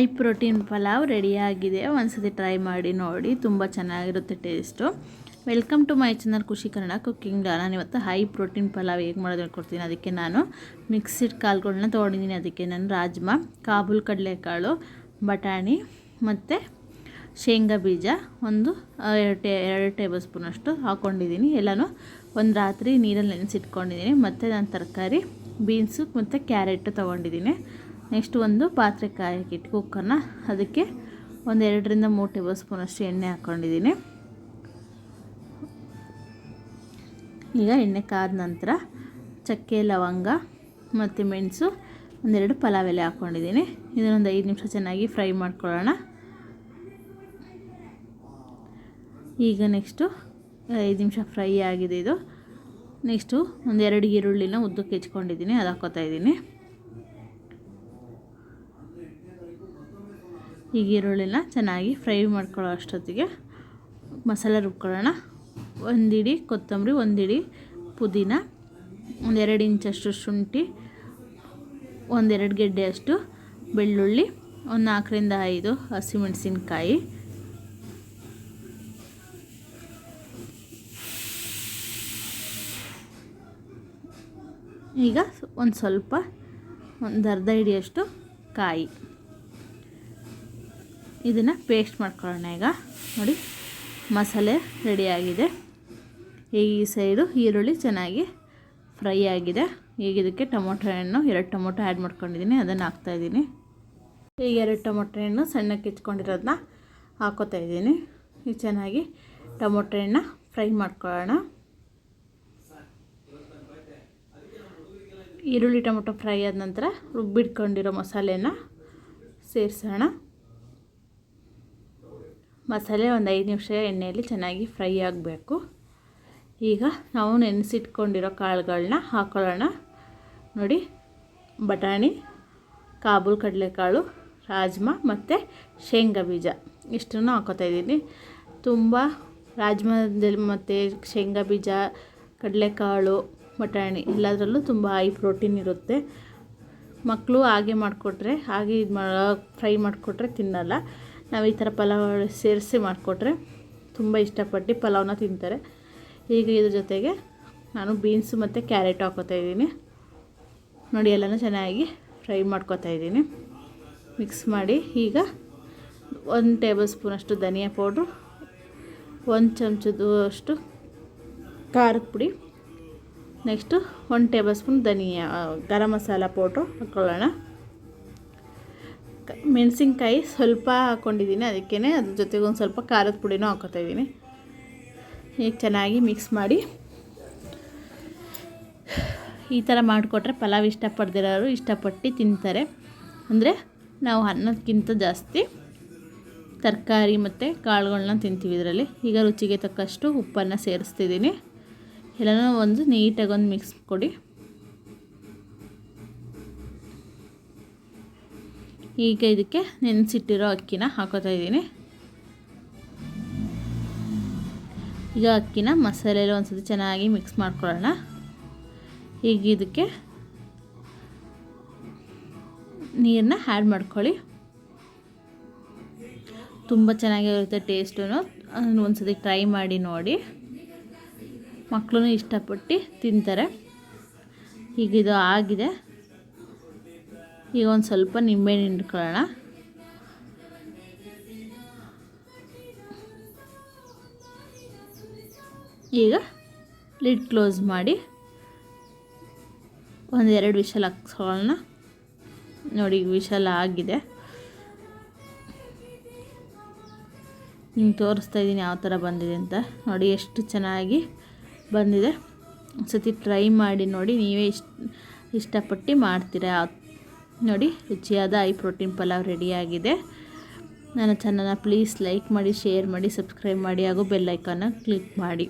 High protein pulao ರೆಡಿಯಾಗಿದೆ ಒಂದ್ಸತಿ try ಮಾಡಿ ನೋಡಿ. ತುಂಬ ಚೆನ್ನಾಗಿರುತ್ತೆ taste welcome to my channel Khushi Kannada cooking ನಾನು ಇವತ್ತು ಹೈ ಪ್ರೋಟೀನ್ ಪಲಾವ್ ಹೇಗೆ ಮಾಡೋದು ಹೇಳ್ಕೊಡ್ತೀನಿ ಅದಕ್ಕೆ ನಾನು ಮಿಕ್ಸಿಡ್ ಕಾಳುಗಳನ್ನ ತೊಗೊಂಡಿದ್ದೀನಿ. ಅದಕ್ಕೆ ನಾನು ರಾಜ್ಮಾ, ಕಾಬೂಲ್ ಕಡಲೆಕಾಳು, ಬಟಾಣಿ ಮತ್ತು ಶೇಂಗಾ ಬೀಜ ಒಂದು ಎರಡು ಟೇ, ಎರಡು ಟೇಬಲ್ ಸ್ಪೂನಷ್ಟು ಹಾಕ್ಕೊಂಡಿದ್ದೀನಿ ಎಲ್ಲನೂ ಒಂದು ರಾತ್ರಿ ನೀರಲ್ಲಿ ನೆನೆಸಿಟ್ಕೊಂಡಿದ್ದೀನಿ. ಮತ್ತು ನಾನು ತರಕಾರಿ ಬೀನ್ಸು ಮತ್ತು ಕ್ಯಾರೆಟ್ ತೊಗೊಂಡಿದ್ದೀನಿ. ನೆಕ್ಸ್ಟ್ ಒಂದು ಪಾತ್ರೆ ಕಾಯಕ್ಕಿಟ್ಟು ಕುಕ್ಕರ್ನ ಅದಕ್ಕೆ ಒಂದು ಎರಡರಿಂದ ಮೂರು ಟೇಬಲ್ ಸ್ಪೂನಷ್ಟು ಎಣ್ಣೆ ಹಾಕ್ಕೊಂಡಿದ್ದೀನಿ. ಈಗ ಎಣ್ಣೆ ಕಾದ ನಂತರ ಚಕ್ಕೆ, ಲವಂಗ ಮತ್ತು ಮೆಣಸು ಒಂದೆರಡು ಪಲಾವ್ ಎಲೆ ಹಾಕ್ಕೊಂಡಿದ್ದೀನಿ. ಇದನ್ನೊಂದು ಐದು ನಿಮಿಷ ಚೆನ್ನಾಗಿ ಫ್ರೈ ಮಾಡ್ಕೊಳ್ಳೋಣ. ಈಗ ನೆಕ್ಸ್ಟು ಐದು ನಿಮಿಷ ಫ್ರೈ ಆಗಿದೆ ಇದು. ನೆಕ್ಸ್ಟು ಒಂದೆರಡು ಈರುಳ್ಳಿನ ಉದ್ದಕ್ಕೆ ಹೆಚ್ಕೊಂಡಿದ್ದೀನಿ, ಅದು ಹಾಕೋತಾ ಇದ್ದೀನಿ. ಈಗ ಈರುಳ್ಳಿನ ಚೆನ್ನಾಗಿ ಫ್ರೈ ಮಾಡ್ಕೊಳ್ಳೋ ಅಷ್ಟೊತ್ತಿಗೆ ಮಸಾಲೆ ರುಬ್ಕೊಳ್ಳೋಣ. ಒಂದಿಡಿ ಕೊತ್ತಂಬರಿ, ಒಂದಿಡಿ ಪುದೀನ, ಒಂದೆರಡು ಇಂಚಷ್ಟು ಶುಂಠಿ, ಒಂದೆರಡು ಗೆಡ್ಡೆಯಷ್ಟು ಬೆಳ್ಳುಳ್ಳಿ, ಒಂದು ನಾಲ್ಕರಿಂದ ಐದು ಹಸಿಮೆಣಸಿನ್ಕಾಯಿ. ಈಗ ಒಂದು ಸ್ವಲ್ಪ, ಒಂದು ಅರ್ಧ ಹಿಡಿಯಷ್ಟು ಕಾಯಿ. ಇದನ್ನು ಪೇಸ್ಟ್ ಮಾಡ್ಕೊಳ್ಳೋಣ ಈಗ. ನೋಡಿ, ಮಸಾಲೆ ರೆಡಿಯಾಗಿದೆ ಈ ಸೈಡು ಈರುಳ್ಳಿ ಚೆನ್ನಾಗಿ ಫ್ರೈ ಆಗಿದೆ. ಈಗ ಇದಕ್ಕೆ ಟೊಮೊಟೊ ಹಣ್ಣು, ಎರಡು ಟೊಮೊಟೊ ಆ್ಯಡ್ ಮಾಡ್ಕೊಂಡಿದ್ದೀನಿ, ಅದನ್ನು ಹಾಕ್ತಾಯಿದ್ದೀನಿ ಈಗ ಎರಡು ಟೊಮೊಟೊ ಹಣ್ಣು ಸಣ್ಣಕ್ಕೆ ಹೆಚ್ಕೊಂಡಿರೋದನ್ನ ಹಾಕೋತಾ ಇದ್ದೀನಿ. ಈಗ ಚೆನ್ನಾಗಿ ಟೊಮೊಟೊ ಹಣ್ಣು ಫ್ರೈ ಮಾಡ್ಕೊಳ್ಳೋಣ. ಈರುಳ್ಳಿ, ಟೊಮೊಟೊ ಫ್ರೈ ಆದ ನಂತರ ರುಬ್ಬಿಟ್ಕೊಂಡಿರೋ ಮಸಾಲೆನ ಸೇರಿಸೋಣ. ಮಸಾಲೆ ಒಂದು ಐದು ನಿಮಿಷ ಎಣ್ಣೆಯಲ್ಲಿ ಚೆನ್ನಾಗಿ ಫ್ರೈ ಆಗಬೇಕು. ಈಗ ನಾವು ನೆನೆಸಿಟ್ಕೊಂಡಿರೋ ಕಾಳುಗಳನ್ನ ಹಾಕೊಳ್ಳೋಣ. ನೋಡಿ, ಬಟಾಣಿ, ಕಾಬೂಲ್ ಕಡಲೆಕಾಳು, ರಾಜ್ಮಾ ಮತ್ತು ಶೇಂಗಾ ಬೀಜ. ಇಷ್ಟನ್ನು ಹಾಕೋತಾ ಇದ್ದೀನಿ. ತುಂಬ ರಾಜ್ಮಾದಲ್ಲಿ ಮತ್ತು ಶೇಂಗಾ ಬೀಜ, ಕಡಲೆಕಾಳು, ಬಟಾಣಿ ಎಲ್ಲದರಲ್ಲೂ ತುಂಬ ಹೈ ಪ್ರೋಟೀನ್ ಇರುತ್ತೆ. ಮಕ್ಕಳು ಹಾಗೆ ಮಾಡಿಕೊಟ್ರೆ, ಹಾಗೆ ಇದು ಮಾ, ಫ್ರೈ ಮಾಡಿಕೊಟ್ರೆ ತಿನ್ನಲ್ಲ. ನಾವು ಈ ಥರ ಪಲಾವ್ ಸೇರಿಸಿ ಮಾಡಿಕೊಟ್ರೆ ತುಂಬ ಇಷ್ಟಪಟ್ಟು ಪಲಾವ್ನ ತಿಂತಾರೆ. ಈಗ ಇದ್ರ ಜೊತೆಗೆ ನಾನು ಬೀನ್ಸು ಮತ್ತು ಕ್ಯಾರೆಟ್ ಹಾಕೋತಾ ಇದ್ದೀನಿ. ನೋಡಿ, ಎಲ್ಲನೂ ಚೆನ್ನಾಗಿ ಫ್ರೈ ಮಾಡ್ಕೋತಾ ಇದ್ದೀನಿ. ಮಿಕ್ಸ್ ಮಾಡಿ ಈಗ ಒಂದು ಟೇಬಲ್ ಸ್ಪೂನಷ್ಟು ಧನಿಯಾ ಪೌಡ್ರು, ಒಂದು ಚಮಚದ ಅಷ್ಟು ಖಾರದ ಪುಡಿ, ನೆಕ್ಸ್ಟು ಒಂದು ಟೇಬಲ್ ಸ್ಪೂನ್ ಧನಿಯಾ, ಗರಂ ಮಸಾಲ ಪೌಡ್ರು ಹಾಕ್ಕೊಳ್ಳೋಣ ಮೆಣಸಿನ್ಕಾಯಿ ಸ್ವಲ್ಪ ಹಾಕ್ಕೊಂಡಿದ್ದೀನಿ. ಅದಕ್ಕೇ ಅದ್ರ ಜೊತೆಗೆ ಒಂದು ಸ್ವಲ್ಪ ಖಾರದ ಪುಡಿನೂ ಹಾಕೋತಾ ಇದ್ದೀನಿ. ಈಗ ಚೆನ್ನಾಗಿ ಮಿಕ್ಸ್ ಮಾಡಿ. ಈ ಥರ ಮಾಡಿಕೊಟ್ರೆ ಪಲಾವ್ ಇಷ್ಟಪಡ್ದಿರೋರು ಇಷ್ಟಪಟ್ಟು ತಿಂತಾರೆ. ಅಂದರೆ ನಾವು ಅನ್ನೋದಕ್ಕಿಂತ ಜಾಸ್ತಿ ತರಕಾರಿ ಮತ್ತು ಕಾಳುಗಳನ್ನ ತಿಂತೀವಿ ಇದರಲ್ಲಿ. ಈಗ ರುಚಿಗೆ ತಕ್ಕಷ್ಟು ಉಪ್ಪನ್ನು ಸೇರಿಸ್ತಿದ್ದೀನಿ. ಎಲ್ಲನೂ ಒಂದು ನೀಟಾಗಿ ಒಂದು ಮಿಕ್ಸ್ ಕೊಡಿ. ಈಗ ಇದಕ್ಕೆ ನೆನೆಸಿಟ್ಟಿರೋ ಅಕ್ಕಿನ ಹಾಕೋತಾ ಇದ್ದೀನಿ. ಈಗ ಅಕ್ಕಿನ ಮಸಾಲೆಯಲ್ಲಿ ಒಂದ್ಸತಿ ಚೆನ್ನಾಗಿ ಮಿಕ್ಸ್ ಮಾಡ್ಕೊಳ್ಳೋಣ. ಈಗ ಇದಕ್ಕೆ ನೀರನ್ನ ಆ್ಯಡ್ ಮಾಡ್ಕೊಳ್ಳಿ. ತುಂಬ ಚೆನ್ನಾಗಿರುತ್ತೆ ಟೇಸ್ಟು ಒಂದ್ಸತಿ ಟ್ರೈ ಮಾಡಿ ನೋಡಿ. ಮಕ್ಕಳು ಇಷ್ಟಪಟ್ಟು ತಿಂತಾರೆ. ಈಗ ಇದು ಆಗಿದೆ. ಈಗ ಒಂದು ಸ್ವಲ್ಪ ನಿಂಬೆಹಣ್ಣು ಹಿಂಡ್ಕೊಳ್ಳೋಣ. ಈಗ ಲಿಡ್ ಕ್ಲೋಸ್ ಮಾಡಿ ಒಂದು ಎರಡು ವಿಷಲ್ ಹಾಕ್ಸ್ಕೊಳ್ಳೋಣ. ನೋಡಿ ವಿಷಲ್ ಆಗಿದೆ. ನಿಮ್ಗೆ ತೋರಿಸ್ತಾ ಇದ್ದೀನಿ ಯಾವ ಥರ ಬಂದಿದೆ ಅಂತ. ನೋಡಿ, ಎಷ್ಟು ಚೆನ್ನಾಗಿ ಬಂದಿದೆ. ಒಂದು ಸತಿ ಟ್ರೈ ಮಾಡಿ ನೋಡಿ, ನೀವೇ ಇಷ್ಟ ಇಷ್ಟಪಟ್ಟು ಮಾಡ್ತೀರಾ ನೋಡಿ, ರುಚಿಯಾದ ಐ ಪ್ರೋಟೀನ್ ಪಲಾವ್ ರೆಡಿಯಾಗಿದೆ. ನನ್ನ ಚಾನಲ್ನ ಪ್ಲೀಸ್ ಲೈಕ್ ಮಾಡಿ, ಶೇರ್ ಮಾಡಿ, ಸಬ್ಸ್ಕ್ರೈಬ್ ಮಾಡಿ, ಹಾಗೂ ಬೆಲ್ಲೈಕನ್ನು ಕ್ಲಿಕ್ ಮಾಡಿ.